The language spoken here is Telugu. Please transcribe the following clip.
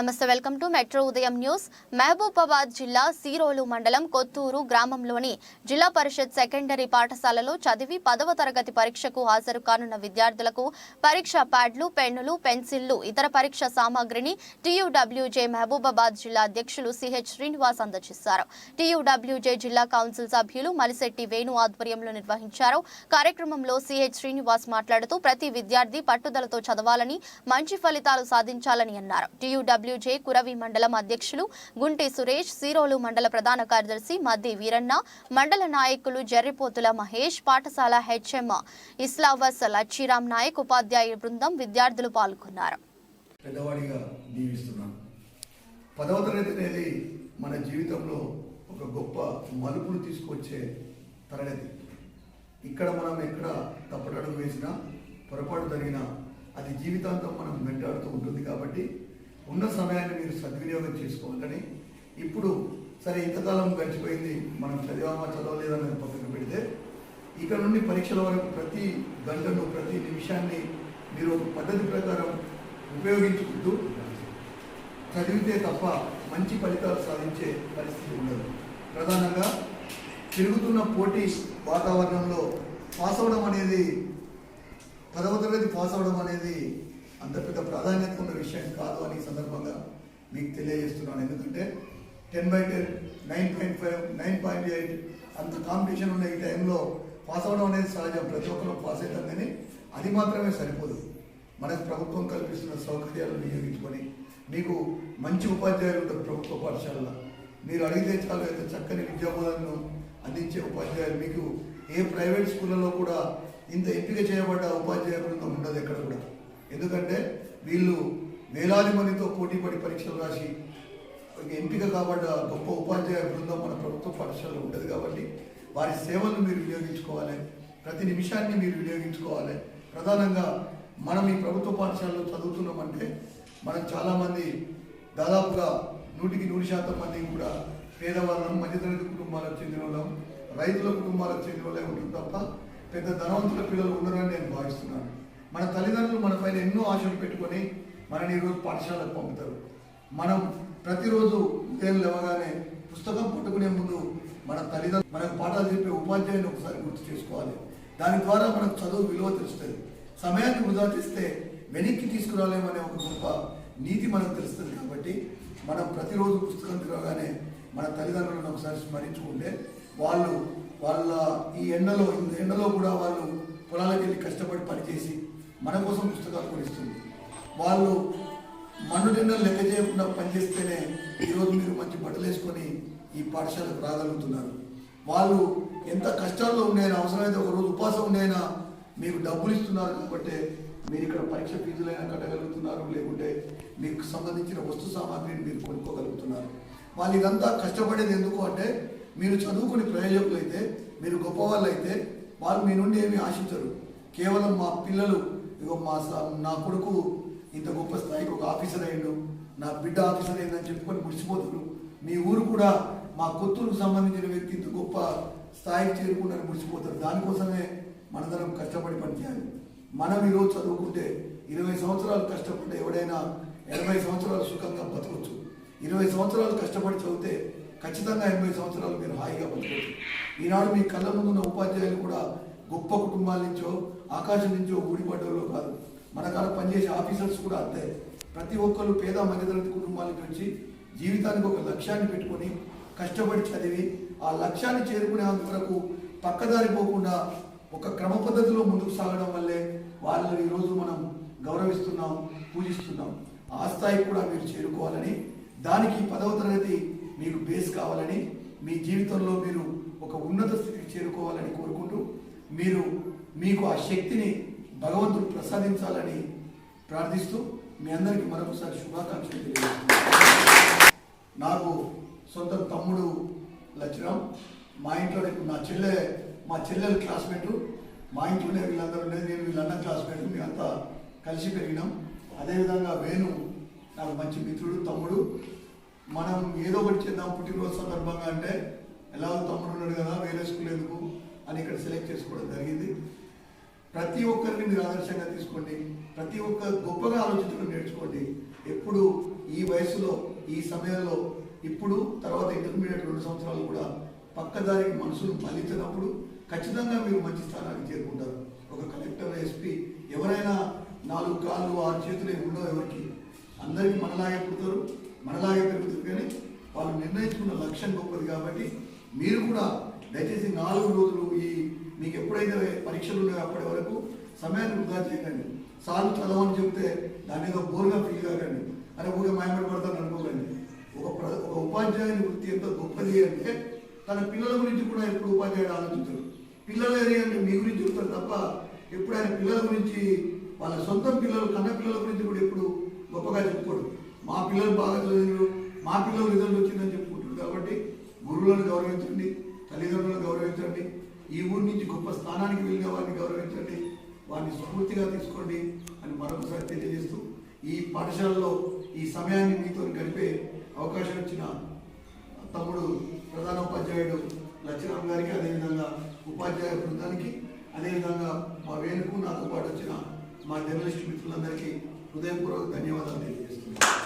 నమస్తే welcome to metro Udayam news. Mahabubabad జిల్లా సీరోలు మండలం కొత్తూరు గ్రామంలోని జిల్లా పరిషత్ సెకండరీ పాఠశాలలో చదివి పదవ తరగతి పరీక్షకు హాజరు కానున్న విద్యార్థులకు పరీక్ష ప్యాడ్లు పెన్నులు పెన్సిళ్ళు ఇతర పరీక్ష సామాగ్రిని టీయూడబ్ల్యూజే మహబూబాబాద్ జిల్లా అధ్యక్షులు సిహెచ్ శ్రీనివాస్ అందజేశారు. టీయూడబ్ల్యూజే జిల్లా కౌన్సిల్ సభ్యులు మలిశెట్టి వేణు ఆధ్వర్యంలో నిర్వహించారు. కార్యక్రమంలో సిహెచ్ శ్రీనివాస్ మాట్లాడుతూ ప్రతి విద్యార్థి పట్టుదలతో చదవాలని మంచి ఫలితాలు సాధించాలని అన్నారు. డబ్ల్యూజే కురవి మండలం అధ్యక్షులు గుంటి సురేష్ సీరోలు మండల ప్రధాన కార్యదర్శి మద్ది వీరన్న మండల నాయకులు జర్రిపోతుల మహేష్ పాఠశాల హెచ్ఎం ఇస్లావస్ లచ్చిరామ్ నాయక్ ఉపాధ్యాయ బృందం విద్యార్థులు పాల్గొన్నారు. పదవ తరగతి అనేది మన జీవితంలో ఒక గొప్ప మలుపులు తీసుకొచ్చే తరగతి. ఇక్కడ మనం ఎక్కడ తప్పటడుగు వేసినా పొరపాటు జరిగినా అది జీవితాంతం మనం వెంటాడుతూ ఉంటుంది కాబట్టి ఉన్న సమయాన్ని మీరు సద్వినియోగం చేసుకోవాలని. ఇప్పుడు సరే ఇంతకాలం గడిచిపోయింది మనం చదివామా చదవలేదని పక్కన పెడితే ఇక్కడ నుండి పరీక్షల వరకు ప్రతి గంటను ప్రతి నిమిషాన్ని మీరు ఒక పద్ధతి ప్రకారం ఉపయోగించుకుంటూ చదివితే తప్ప మంచి ఫలితాలు సాధించే పరిస్థితి ఉండదు. ప్రధానంగా పెరుగుతున్న పోటీ వాతావరణంలో పాస్ అవడం అనేది పదవ తరగతి పాస్ అవడం అనేది అంత పెద్ద ప్రాధాన్యత ఉన్న విషయం కాదు అని సందర్భంగా మీకు తెలియజేస్తున్నాను. ఎందుకంటే ten by ten nine point five nine point eight అంత కాంపిటీషన్ ఉన్న ఈ టైంలో పాస్ అవడం అనేది సహజం. ప్రతి ఒక్కరు పాస్ అవుతాం కానీ అది మాత్రమే సరిపోదు. మనకు ప్రభుత్వం కల్పిస్తున్న సౌకర్యాలను వినియోగించుకొని మీకు మంచి ఉపాధ్యాయులు ఉంటారు ప్రభుత్వ పాఠశాలలో. మీరు అడిగితే చాలు అయితే చక్కని విద్యాబోధనను అందించే ఉపాధ్యాయులు మీకు ఏ ప్రైవేట్ స్కూళ్ళలో కూడా ఇంత ఎంపిక చేయబడ్డ ఉపాధ్యాయ బృందం ఉండదు ఎక్కడ కూడా. ఎందుకంటే వీళ్ళు వేలాది మందితో పోటీపడి పరీక్షలు రాసి ఎంపిక కాబడ్డ గొప్ప ఉపాధ్యాయ బృందం మన ప్రభుత్వ పాఠశాలలో ఉంటుంది కాబట్టి వారి సేవలను మీరు వినియోగించుకోవాలి. ప్రతి నిమిషాన్ని మీరు వినియోగించుకోవాలి. ప్రధానంగా మనం ఈ ప్రభుత్వ పాఠశాలలో చదువుతున్నామంటే మనం చాలామంది దాదాపుగా నూటికి నూరు శాతం మంది కూడా పేదవాళ్ళం మధ్యతరగతి కుటుంబాలకు చెందిన వాళ్ళం రైతుల కుటుంబాలకు చెందిన వాళ్ళే ఉంటుంది తప్ప పెద్ద ధనవంతుల పిల్లలు ఉండరని నేను భావిస్తున్నాను. మన తల్లిదండ్రులు మన పైన ఎన్నో ఆశలు పెట్టుకొని మనని ఈరోజు పాఠశాలకు పంపుతారు. మనం ప్రతిరోజు ఉదయం లేవగానే పుస్తకం పట్టుకునే ముందు మన తల్లిదండ్రులు మనకు పాఠాలు చెప్పే ఉపాధ్యాయుని ఒకసారి గుర్తు చేసుకోవాలి. దాని ద్వారా మనకు చదువు విలువ తెలుస్తుంది. సమయాన్ని వృధా చేస్తే వెనక్కి తీసుకురాలేమనే ఒక గొప్ప నీతి మనకు తెలుస్తుంది కాబట్టి మనం ప్రతిరోజు పుస్తకం తిరగగానే మన తల్లిదండ్రులను ఒకసారి స్మరించుకుంటే వాళ్ళు వాళ్ళ ఈ ఎండలో ఇంత ఎండలో కూడా వాళ్ళు పొలాలకు వెళ్ళి కష్టపడి పనిచేసి మన కోసం పుస్తకాలు ఇస్తుంది వాళ్ళు మన్ను నిండా లెక్క చేయకుండా పనిచేస్తేనే ఈరోజు మీరు మంచి బట్టలు వేసుకొని ఈ పాఠశాలకు రాగలుగుతున్నారు. వాళ్ళు ఎంత కష్టాల్లో ఉండేనా అవసరమైతే ఒక రోజు ఉపాసం ఉండేనా మీకు డబ్బులు ఇస్తున్నారు కాబట్టి మీరు ఇక్కడ పరీక్ష ఫీజులైనా కట్టగలుగుతున్నారు లేకుంటే మీకు సంబంధించిన వస్తు సామాగ్రిని మీరు కొనుక్కోగలుగుతున్నారు. వాళ్ళు ఇదంతా కష్టపడేది ఎందుకు అంటే మీరు చదువుకుని ప్రయోజకులు అయితే మీరు గొప్పవాళ్ళు అయితే వాళ్ళు మీ నుండి ఏమీ ఆశించరు. కేవలం మా పిల్లలు ఇగో మా నా కొడుకు ఇంత గొప్ప స్థాయికి ఒక ఆఫీసర్ అయ్యాడు. నా బిడ్డ ఆఫీసర్ అయిందని చెప్పుకొని ముడిచిపోతున్నారు మీ ఊరు కూడా మా కొత్తూరుకు సంబంధించిన వ్యక్తి ఇంత గొప్ప స్థాయికి చేరుకున్నారని ముడిచిపోతారు దానికోసమే మనందరం కష్టపడి పనిచేయాలి. మనం ఈరోజు చదువుకుంటే ఇరవై సంవత్సరాలు కష్టపడితే ఎవడైనా ఎనభై సంవత్సరాలు సుఖంగా బతకవచ్చు ఇరవై సంవత్సరాలు కష్టపడి చదివితే ఖచ్చితంగా ఎనభై సంవత్సరాలు మీరు హాయిగా బతకవచ్చు ఈనాడు మీ కళ్ళ ముందున్న ఉపాధ్యాయులు కూడా గొప్ప కుటుంబాల నుంచో ఆకాశం నుంచో ఊడిపడ్డలో కాదు. మన కాడ పనిచేసే ఆఫీసర్స్ కూడా అంతే. ప్రతి ఒక్కరు పేద మధ్యతరగతి కుటుంబాల నుంచి వచ్చి జీవితానికి ఒక లక్ష్యాన్ని పెట్టుకొని కష్టపడి చదివి ఆ లక్ష్యాన్ని చేరుకునేంత వరకు పక్కదారి పోకుండా ఒక క్రమ పద్ధతిలో ముందుకు సాగడం వల్లే వాళ్ళని ఈరోజు మనం గౌరవిస్తున్నాం పూజిస్తున్నాం. ఆ స్థాయికి కూడా మీరు చేరుకోవాలని దానికి పదవ తరగతి మీకు బేస్ కావాలని మీ జీవితంలో మీరు ఒక ఉన్నత స్థితికి చేరుకోవాలని కోరుకుంటూ మీరు మీకు ఆ శక్తిని భగవంతుడు ప్రసాదించాలని ప్రార్థిస్తూ మీ అందరికీ మరొకసారి శుభాకాంక్షలు తెలియజేస్తున్నాను. నాకు సొంత తమ్ముడు లచ్చిరామ్ మా ఇంట్లో నా చెల్లె మా చెల్లెలు క్లాస్మేటు. మా ఇంట్లోనే వీళ్ళందరూ ఉండేది నేను వీళ్ళన్న క్లాస్మేట్. మేమంతా కలిసి పెరిగినాం. అదేవిధంగా వేణు నాకు మంచి మిత్రుడు తమ్ముడు. మనం ఏదో ఒకటి చేద్దాం పుట్టినరోజు సందర్భంగా అంటే ఎలాగో తమ్ముడు ఉన్నాడు కదా వేరే స్కూల్ ఎందుకు? అని ఇక్కడ సెలెక్ట్ చేసుకోవడం జరిగింది. ప్రతి ఒక్కరిని మీరు ఆదర్శంగా తీసుకోండి. ప్రతి ఒక్క గొప్పగా ఆలోచించడం నేర్చుకోండి. ఎప్పుడు ఈ వయసులో ఈ సమయంలో ఇప్పుడు తర్వాత ఇంటర్మీడియట్ రెండు సంవత్సరాలు కూడా పక్కదారికి మనసును మళ్ళించినప్పుడు ఖచ్చితంగా మీరు మంచి స్థానానికి చేరుకుంటారు. ఒక కలెక్టర్ ఎస్పీ ఎవరైనా నాలుగు కాళ్ళు ఆరు చేతులు ఉండవు ఎవరికి. అందరికీ మనలాగే పుడతారు మనలాగే పెరుగుతారు. కానీ వాళ్ళు నిర్ణయించుకున్న లక్ష్యం గొప్పది కాబట్టి మీరు కూడా దయచేసి నాలుగు రోజులు ఈ మీకు ఎప్పుడైతే పరీక్షలు ఉన్నాయో అప్పటి వరకు సమయాన్ని వృధా చేయకండి. సార్లు చదవని చెప్తే దాని ఏదో బోర్గా ఫీల్ కాకండి. అరే ఊరికే మాయమడి పడతాను అనుకోకండి. ఒక ప్ర- ఒక ఉపాధ్యాయుని వృత్తి ఎంత గొప్పది అంటే తన పిల్లల గురించి కూడా ఎప్పుడు ఉపాధ్యాయుడు ఆలోచించరు. పిల్లలు ఏరి అంటే మీ గురించి చెప్తారు తప్ప ఎప్పుడు ఆయన పిల్లల గురించి వాళ్ళ సొంత పిల్లలు కన్న పిల్లల గురించి కూడా ఎప్పుడు గొప్పగా చెప్పుకోడు మా పిల్లలు బాగా చదివారు మా పిల్లలు రిజల్ట్ వచ్చిందని చెప్పుకుంటారు కాబట్టి గురువులను గౌరవించండి తల్లిదండ్రులను గౌరవించండి ఈ ఊరి నుంచి గొప్ప స్థానానికి వెళ్ళిన వారిని గౌరవించండి. వారిని స్ఫూర్తిగా తీసుకోండి అని మరొకసారి తెలియజేస్తూ ఈ పాఠశాలలో ఈ సమయాన్ని మీతో గడిపే అవకాశం ఇచ్చిన తమ్ముడు ప్రధానోపాధ్యాయుడు లక్ష్మణ్ గారికి అదేవిధంగా ఉపాధ్యాయ బృందానికి అదేవిధంగా మా వేణుకు నాతో పాటు వచ్చిన మా జర్నలిస్ట్ మిత్రులందరికీ హృదయపూర్వక ధన్యవాదాలు తెలియజేస్తున్నాను.